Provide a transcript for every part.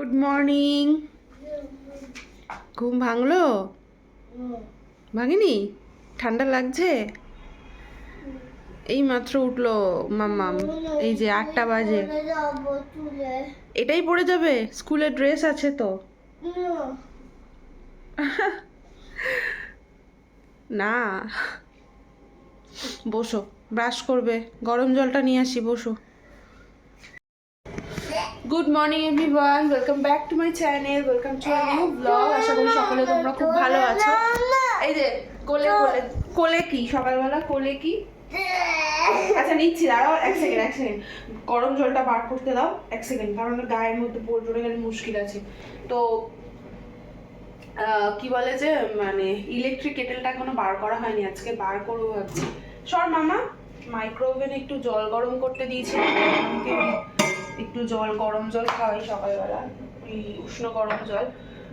Good morning ঘুম ভাঙলো? ভাঙেনি? ঠান্ডা লাগছে? এই মাত্র উঠল মাম্মাম। এই যে আটটা বাজে। এটাই পরে যাবে? স্কুলে ড্রেস আছে তো? না। বসো, ব্রাশ করবে। গরম জলটা নিয়ে আসি, বসো। Good morning everyone welcome back to my channel welcome to a new blog আশা করি সকলে তোমরা খুব ভালো আছো। এই যে, কোলে কোলে কোলে কি? সকালবেলা কোলে কি? আচ্ছা নিচ্ছি, দাঁড়াও, এক সেকেন্ড এক সেকেন্ড গরম জলটা বার করতে দাও, এক সেকেন্ড কারণ গায়ের মধ্যে পড়ে গেলে মুশকিল আছে। তো কি বলে যে মানে ইলেকট্রিক কেটেলটা এখনও বার করা হয়নি, আজকে বার করব ভাবছি। সর, মামা। মাইক্রোওভেনে একটু জল গরম করতে দিয়েছি। একটু জল গরম জল খাওয়াই সকালবেলা উষ্ণ গরম জল।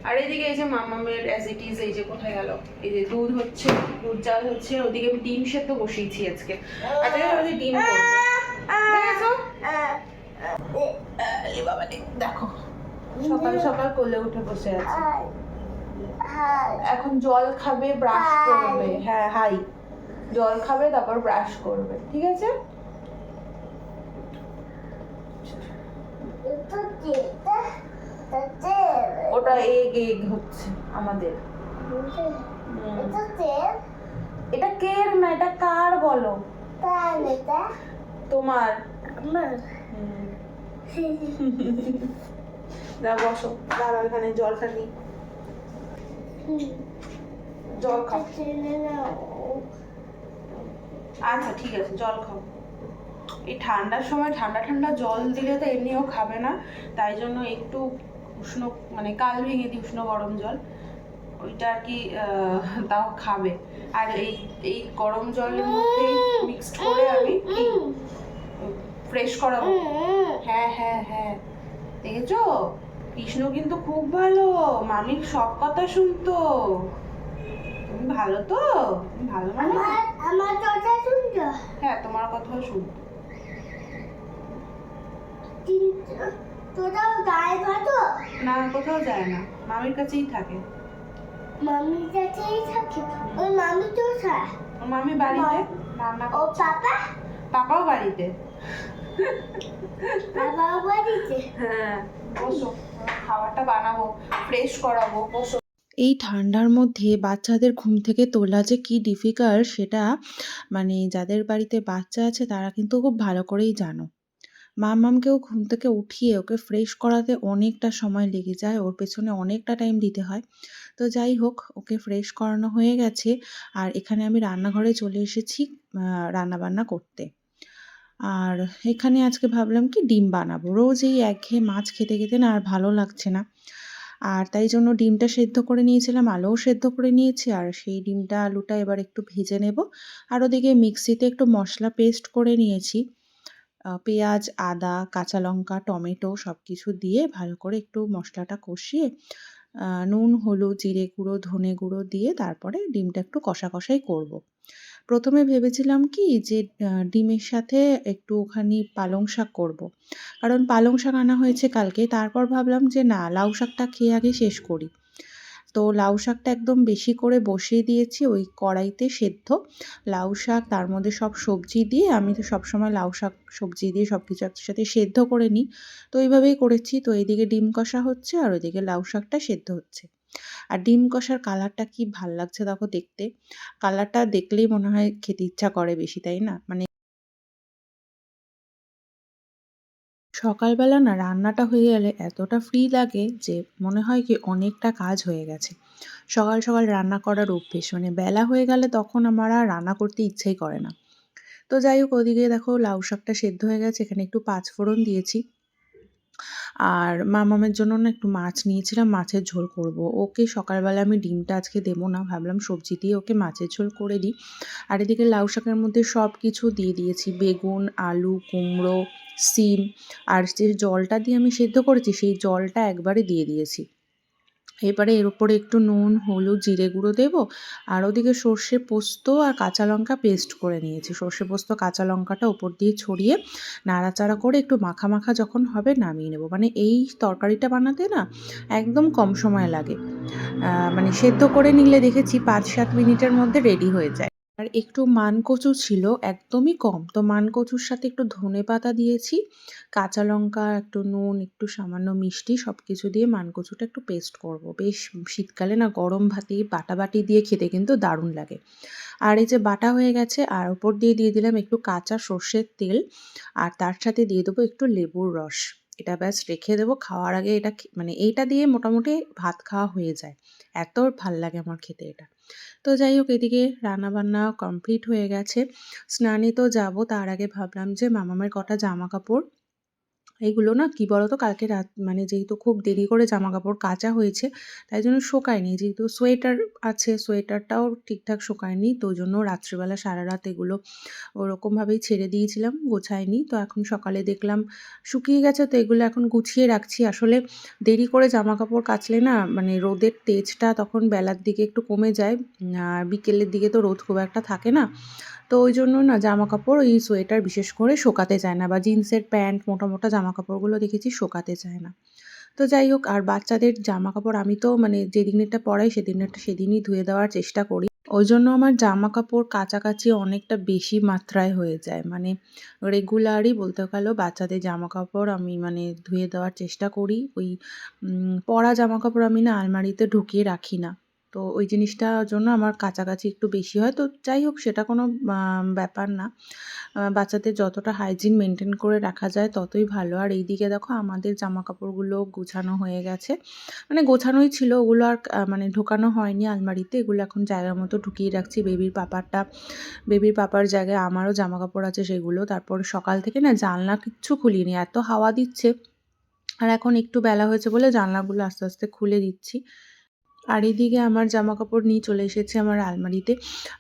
আর এদিকে এই যে মামামের অ্যাজ ইট ইজ এই যে কোথায় গেল? এই যে দুধ হচ্ছে দুধ জাল হচ্ছে ওদিকে আমি ডিম সেদ্ধ বসিয়েছি আজকে। আজকে আমি ডিম রে, দেখো। সকাল সকাল কোলে উঠে বসে আছে। এখন জল খাবে ব্রাশ করবে। হ্যাঁ হাই জল খাবে তারপর ব্রাশ করবে ঠিক আছে? ওটা এগ এগ হচ্ছে আমাদের। এটা কের না, এটা কার বলো? তোমার। যা, বসো। দাঁড়াও, এখানে জলটা নিই জল খাও। আচ্ছা ঠিক আছে, জল খাও। এই ঠান্ডার সময় ঠান্ডা ঠান্ডা জল দিলে তো এমনিও খাবে না তাই জন্য একটু উষ্ণ মানে কাল ভেঙে দিই উষ্ণ গরম জল ওইটা আর কি তাও খাবে। আর এই এই গরম জলের মধ্যে মিক্সড করে আমি ফ্রেশ করাবো? হ্যাঁ হ্যাঁ হ্যাঁ। দেখেছ? কৃষ্ণ কিন্তু খুব ভালো মামির সব কথা শুনতো। তুমি ভালো তো? ভালো মানে? আমার কথা শুনছো? হ্যাঁ তোমার কথাও শুনতো। তোরাও গায়ে ভাতো না কোথাও যায় না। মামির কাছেই থাকে। মামির কাছেই থাকে? ওই মামি তো খায় ওর মামি বাড়িতে। রান্না ও পাপা? পাপাও বাড়িতে। বাবা বাড়িতে? হ্যাঁ বসো। খাবারটা বানাবো ফ্রেশ করাবো বসো। এই ঠান্ডার মধ্যে বাচ্চাদের ঘুম থেকে তোলা যে কী ডিফিকাল্ট সেটা মানে যাদের বাড়িতে বাচ্চা আছে তারা কিন্তু খুব ভালো করেই জানো। মামামকেও ঘুম থেকে উঠিয়ে ওকে ফ্রেশ করাতে অনেকটা সময় লেগে যায়। ওর পেছনে অনেকটা টাইম দিতে হয়। তো যাই হোক, ওকে ফ্রেশ করানো হয়ে গেছে। আর এখানে আমি রান্নাঘরে চলে এসেছি রান্নাবান্না করতে। আর এখানে আজকে ভাবলাম কি, ডিম বানাবো। রোজ এই একঘেয়ে মাছ খেতে খেতে না আর ভালো লাগছে না। আর তাই জন্য ডিমটা সেদ্ধ করে নিয়েছিলাম, আলুও সেদ্ধ করে নিয়েছি। আর সেই ডিমটা আলুটা এবার একটু ভেজে নেব। আর ওদিকে মিক্সিতে একটু মশলা পেস্ট করে নিয়েছি। পেঁয়াজ, আদা, কাঁচা লঙ্কা, টমেটো সব কিছু দিয়ে ভালো করে একটু মশলাটা কষিয়ে নুন, হলুদ, জিরে গুঁড়ো, ধনে গুঁড়ো দিয়ে তারপরে ডিমটা একটু কষা কষাই করব। প্রথমে ভেবেছিলাম কি যে ডিমের সাথে একটুখানি পালং শাক করব। কারণ পালং শাক আনা হয়েছে কালকে, তারপর ভাবলাম যে না, লাউ শাকটা খেয়ে আগে শেষ করি তো লাউ শাকটা একদম বেশি করে বসিয়ে দিয়েছি, ওই কড়াইতে সেদ্ধ। লাউ শাক তার মধ্যে সব সবজি দিয়ে আমি তো সবসময় লাউ শাক, সবজি দিয়ে সব কিছু একসাথে সেদ্ধ করে নিই। তো এইভাবেই করেছি, তো এইদিকে ডিম কষা হচ্ছে আর ওইদিকে লাউ শাকটা সেদ্ধ হচ্ছে। আর ডিম কষার কালারটা কি ভালো লাগছে দেখো দেখতে। কালারটা দেখলেই মনে হয় খেতে ইচ্ছা করে বেশি, তাই না? মানে সকালবেলা না রান্নাটা হয়ে গেলে এতটা ফ্রি লাগে যে মনে হয় কি অনেকটা কাজ হয়ে গেছে। সকাল সকাল রান্না করার অভ্যেস মানে বেলা হয়ে গেলে তখন আমার আর রান্না করতে ইচ্ছেই করে না। তো যাই হোক, ওদিকে দেখো লাউ শাকটা সেদ্ধ হয়ে গেছে, এখানে একটু পাঁচফোড়ন দিয়েছি। আর মামামের জন্য না একটু মাছ নিয়েছিলাম, মাছের ঝোল করব। ওকে সকালবেলা আমি ডিমটা আজকে দেবো না, ভাবলাম সবজি দিয়ে ওকে মাছের ঝোল করে দিই। আর এদিকে লাউ শাকের মধ্যে সব কিছু দিয়ে দিয়েছি, বেগুন, আলু, কুমড়ো, সিম। আর যে জলটা দিয়ে আমি সেদ্ধ করেছি, সেই জলটা একবারে দিয়ে দিয়েছি। এবারে এর উপরে একটু নুন, হলুদ, জিরে গুঁড়ো দেবো। আর ওদিকে সর্ষে পোস্ত আর কাঁচা লঙ্কা পেস্ট করে নিয়েছি। সর্ষে পোস্ত, কাঁচা লঙ্কাটা উপর দিয়ে ছড়িয়ে নাড়াচাড়া করে একটু মাখা মাখা যখন হবে নামিয়ে নেব। মানে এই তরকারিটা বানাতে না একদম কম সময় লাগে। মানে সেদ্ধ করে নিলে দেখেছি পাঁচ সাত মিনিটের মধ্যে রেডি হয়ে যায়। আর একটু মানকচু ছিল, একদমই কম। তো মানকচুর সাথে একটু ধনে পাতা দিয়েছি, কাঁচা লঙ্কা, একটু নুন, একটু সামান্য মিষ্টি সব কিছু দিয়ে মানকচুটা একটু পেস্ট করব। বেশ শীতকালে না গরম ভাতে বাটা বাটি দিয়ে খেতে কিন্তু দারুণ লাগে। আর এই যে বাটা হয়ে গেছে, আর ওপর দিয়ে দিয়ে দিলাম একটু কাঁচা সর্ষের তেল, আর তার সাথে দিয়ে দেবো একটু লেবুর রস। এটা ব্যাস রেখে দেবো, খাওয়ার আগে এটা মানে এইটা দিয়ে মোটামুটি ভাত খাওয়া হয়ে যায়। এত ভালো লাগে আমার খেতে এটা। তো যাই হোক, এদিকে রান্নাবান্না কমপ্লিট হয়ে গেছে। স্নানে তো যাব, তার আগে ভাবলাম যে মামামের কটা জামা কাপড় এইগুলো না কি বলতো কালকে রাত মানে যেহেতু খুব দেরি করে জামা কাপড় কাচা হয়েছে, তাই জন্য শোকায়নি। যেহেতু সোয়েটার আছে, সোয়েটারটাও ঠিকঠাক শোকায়নি, তো ওই জন্য রাত্রিবেলা সারা রাত এগুলো ওরকমভাবেই ছেড়ে দিয়েছিলাম, গোছায়নি। তো এখন সকালে দেখলাম শুকিয়ে গেছে, তো এগুলো এখন গুছিয়ে রাখছি। আসলে দেরি করে জামা কাপড় কাচলে না মানে রোদের তেজটা তখন বেলার দিকে একটু কমে যায়, আর বিকেলের দিকে তো রোদ খুব একটা থাকে না। তো ওই জন্য না জামা কাপড় এই সোয়েটার বিশেষ করে শোকাতে চায় না, বা জিন্সের প্যান্ট, মোটা মোটা জামা কাপড়গুলো দেখেছি, শোকাতে চায় না। তো যাই হোক, আর বাচ্চাদের জামা কাপড় আমি তো মানে যেদিনেরটা পরাই সেদিনেরটা সেদিনই ধুয়ে দেওয়ার চেষ্টা করি। ওই জন্য আমার জামা কাপড় কাছাকাছি অনেকটা বেশি মাত্রায় হয়ে যায়। মানে রেগুলারই বলতে গেলেও বাচ্চাদের জামা কাপড় আমি মানে ধুয়ে দেওয়ার চেষ্টা করি। ওই পরা জামা কাপড় আমি না আলমারিতে ঢুকিয়ে রাখি না। তো ওই জিনিসটার জন্য আমার কাছাকাছি একটু বেশি হয়। তো যাই হোক, সেটা কোনো ব্যাপার না। বাচ্চাদের যতটা হাইজিন মেনটেন করে রাখা যায়, ততই ভালো। আর এইদিকে দেখো, আমাদের জামা কাপড়গুলো গোছানো হয়ে গেছে। মানে গোছানোই ছিল, ওগুলো আর মানে ঢোকানো হয়নি আলমারিতে। এগুলো এখন জায়গার মতো ঢুকিয়ে রাখছি। বেবির পাপারটা বেবির পাপার জায়গায় আমারও জামা কাপড় আছে সেগুলো। তারপর সকাল থেকে না জানলা কিচ্ছু খুলিনি। এত হাওয়া দিচ্ছে। আর এখন একটু বেলা হয়েছে বলে জানলাগুলো আস্তে আস্তে খুলে দিচ্ছি। আর এইদিকে আমার জামা কাপড় নিয়ে চলে এসেছে আমার আলমারিতে।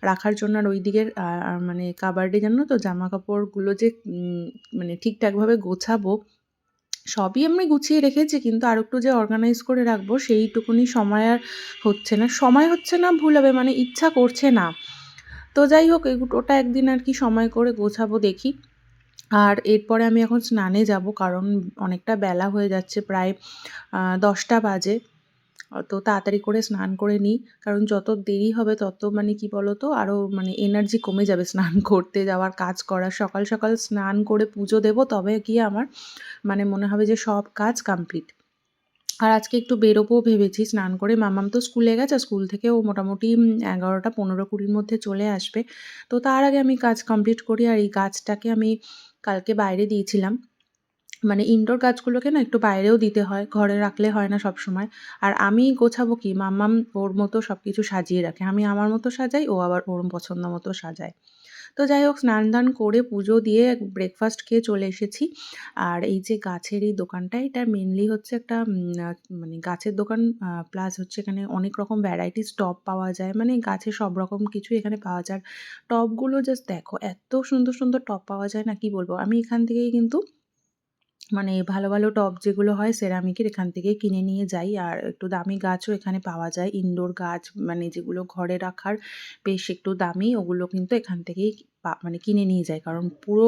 রাখার জন্য আর ওই দিকের মানে কাবার্ডে জানো তো জামা কাপড়গুলো যে মানে ঠিকঠাকভাবে গোছাবো, সবই আমি গুছিয়ে রেখেছি, কিন্তু আর একটু যে অর্গানাইজ করে রাখব, সেইটুকুনি সময় আর হচ্ছে না। সময় হচ্ছে না, ভুল হবে মানে ইচ্ছা করছে না। তো যাই হোক ওটা একদিন আর কি সময় করে গোছাবো, দেখি। আর এরপরে আমি এখন স্নানে যাব, কারণ অনেকটা বেলা হয়ে যাচ্ছে, প্রায় দশটা বাজে। তো তাড়াতাড়ি করে স্নান করে নিই। কারণ যত দেরি হবে, তত মানে কি বলতো আরও মানে এনার্জি কমে যাবে স্নান করতে যাওয়ার, কাজ করার। সকাল সকাল স্নান করে পুজো দেবো, তবে গিয়ে আমার মানে মনে হবে যে সব কাজ কমপ্লিট আর আজকে একটু বেরোবো ভেবেছি, স্নান করে। মামাম তো স্কুলে গেছে, স্কুল থেকে ও মোটামুটি এগারোটা পনেরো কুড়ির মধ্যে চলে আসবে। তো তার আগে আমি কাজ কমপ্লিট করি, আর এই গাছটাকে আমি কালকে বাইরে দিয়েছিলাম। মানে ইনডোর গাছগুলোকে না একটু বাইরেও দিতে হয়, ঘরে রাখলে হয় না সব সময় আর আমি গোছাবো কি, মাম্মাম ওর মতো সব কিছু সাজিয়ে রাখে। আমি আমার মতো সাজাই, ও আবার ওর পছন্দ মতো সাজায়। তো যাই হোক, স্নান দান করে পুজো দিয়ে ব্রেকফাস্ট খেয়ে চলে এসেছি। আর এই যে গাছের এই দোকানটা, এটা মেনলি হচ্ছে একটা মানে গাছের দোকান প্লাস হচ্ছে এখানে অনেক রকম ভ্যারাইটিস টব পাওয়া যায়। মানে গাছের সব রকম কিছু এখানে পাওয়া যায়। টবগুলো জাস্ট দেখো, এত সুন্দর সুন্দর টব পাওয়া যায় না, কি বলব? আমি এখান থেকেই কিন্তু মানে ভালো ভালো টব যেগুলো হয় সেরামিকের এখান থেকে কিনে নিয়ে যাই। আর একটু দামি গাছও এখানে পাওয়া যায়। ইনডোর গাছ মানে যেগুলো ঘরে রাখার বেশ একটু দামি, ওগুলো কিন্তু এখান থেকেই মানে কিনে নিয়ে যায় কারণ পুরো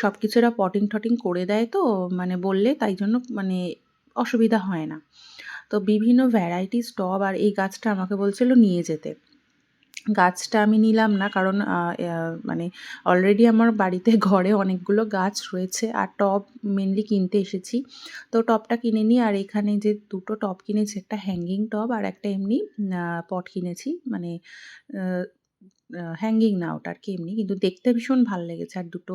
সব কিছু এরা পটিং টটিং করে দেয় তো মানে বললে তাই জন্য মানে অসুবিধা হয় না। তো বিভিন্ন ভ্যারাইটিস টব আর এই গাছটা আমাকে বলছিল নিয়ে যেতে। গাছটা আমি নিলাম না কারণ মানে অলরেডি আমার বাড়িতে ঘরে অনেকগুলো গাছ রয়েছে আর টব মেনলি কিনতে এসেছি। তো টবটা কিনে নিই আর এখানে যে দুটো টব কিনেছি, একটা হ্যাঙ্গিং টব আর একটা এমনি পট কিনেছি। মানে হ্যাঙ্গিং না ওটা আর কি এমনি, কিন্তু দেখতে ভীষণ ভালো লেগেছে আর দুটো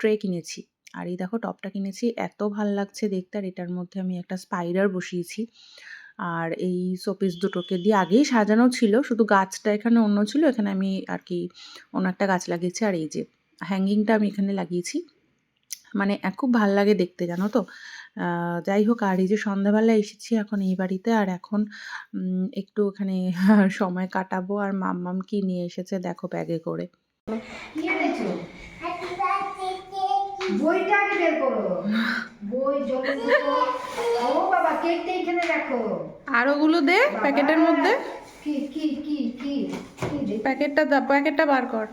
ট্রে কিনেছি। আর এই দেখো টপটা কিনেছি, এত ভালো লাগছে দেখতে আর এটার মধ্যে আমি একটা স্পাইডার বসিয়েছি। আর এই শোপিস দুটোকে দিয়ে আগেই সাজানো ছিল, শুধু গাছটা এখানে অন্য ছিল, এখানে আমি আর কি অন্য একটা গাছ লাগিয়েছি, আর এই যে হ্যাঙ্গিংটা আমি এখানে লাগিয়েছি। মানে খুব ভালো লাগে দেখতে, জানো তো? যাই হোক, আর এই যে সন্ধ্যাবেলা এসেছি এখন এই বাড়িতে, আর এখন একটু ওখানে সময় কাটাবো, আর মাম্মাম কি নিয়ে এসেছে দেখো ব্যাগে করে। বইটা আগে বের করো। বই জল ও বাবা রাখো দেখো। আর ওগুলো দে প্যাকেটের মধ্যে। কি কি কি কি কি প্যাকেটটা দা প্যাকেটটা বার কর।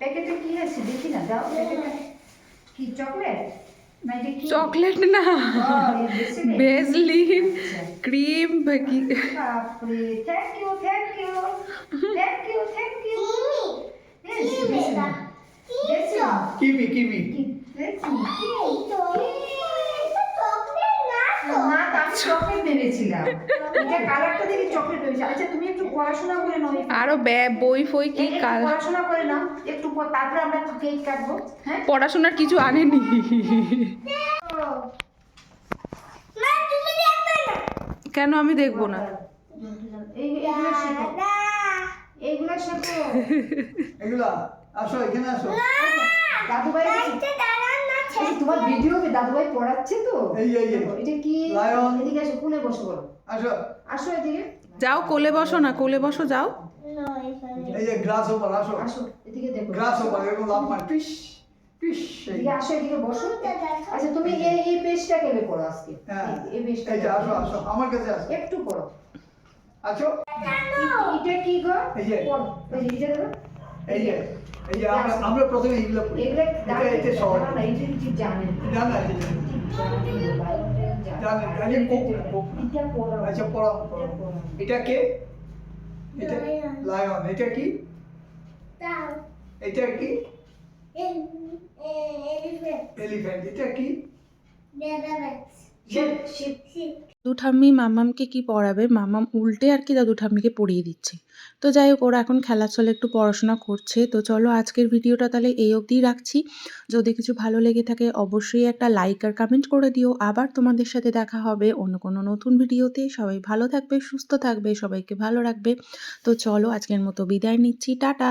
প্যাকেটে কি আছে? দেখি না দাও প্যাকেটে কি চকলেট? চকলেট না। ভেজলিন। ক্রিম কিমি। কিমি না আমি চকলেট ভেবেছিলাম এটা কালারটা দেখে চকলেট ভেবেছি আচ্ছা তুমি একটু পড়াশোনা করে নাও এই- আরও বই ফই কি কাল পড়াশোনা করে নাও একটু তারপরে আমরা কেক কাটবো হ্যাঁ? পড়াশোনার কিছু আনেনি। কেন আমি দেখব না? এগুলো শেখো। এইগুলো শেখো এগুলা আসো এখানে আসো। দাদুভাই আচ্ছা, তোমার ভিডিও দাদুভাই পড়াচ্ছে তো। এই, এই, এই। এটা কি? Lion। এদিকে আসো কোলে বসো বলো। আসো। আসো এদিকে। যাও কোলে বসো না কোলে বসো যাও। এই যে গ্লাস ওভার আসো। আসো এদিকে দেখো। গ্লাস ওভার এরকম লাভ মার পিস পিস এই। এদিকে আসো এদিকে বসো। আচ্ছা তুমি এই এই পেজটা কেলে পড়ো আজকে? হ্যাঁ। এই- এই পেজটা এই যে আসো আসো। আমার কাছে আসো। একটু পড়ো। আসো। এটা কি গো? এই যে। পড়ো। এই যে দেখো। এই যে এই যে আমরা আমরা প্রথমে এইগুলো পড়ি এটা না এই যে ঠিক জানেন জানা আছে জানেন আরে কোক কোক এটা পড়ো আচ্ছা। পড়ো। কে এটা লায়ন এটা কি এটা কি এলিফ্যান্ট এটা কি দাদু ঠাম্মি মামামকে কি পড়াবে? মামাম উল্টে আর কি দাদু ঠাম্মিকে পড়িয়ে দিচ্ছে। তো যাই হোক, ওরা এখন খেলার চলে একটু পড়াশোনা করছে। তো চলো আজকের ভিডিওটা তাহলে এই অবধিই রাখছি। যদি কিছু ভালো লেগে থাকে, অবশ্যই একটা লাইক আর কমেন্ট করে দিও। আবার তোমাদের সাথে দেখা হবে অন্য কোনো নতুন ভিডিওতে। সবাই ভালো থাকবে, সুস্থ থাকবে, সবাইকে ভালো রাখবে। তো চলো আজকের মতো বিদায় নিচ্ছি। টাটা!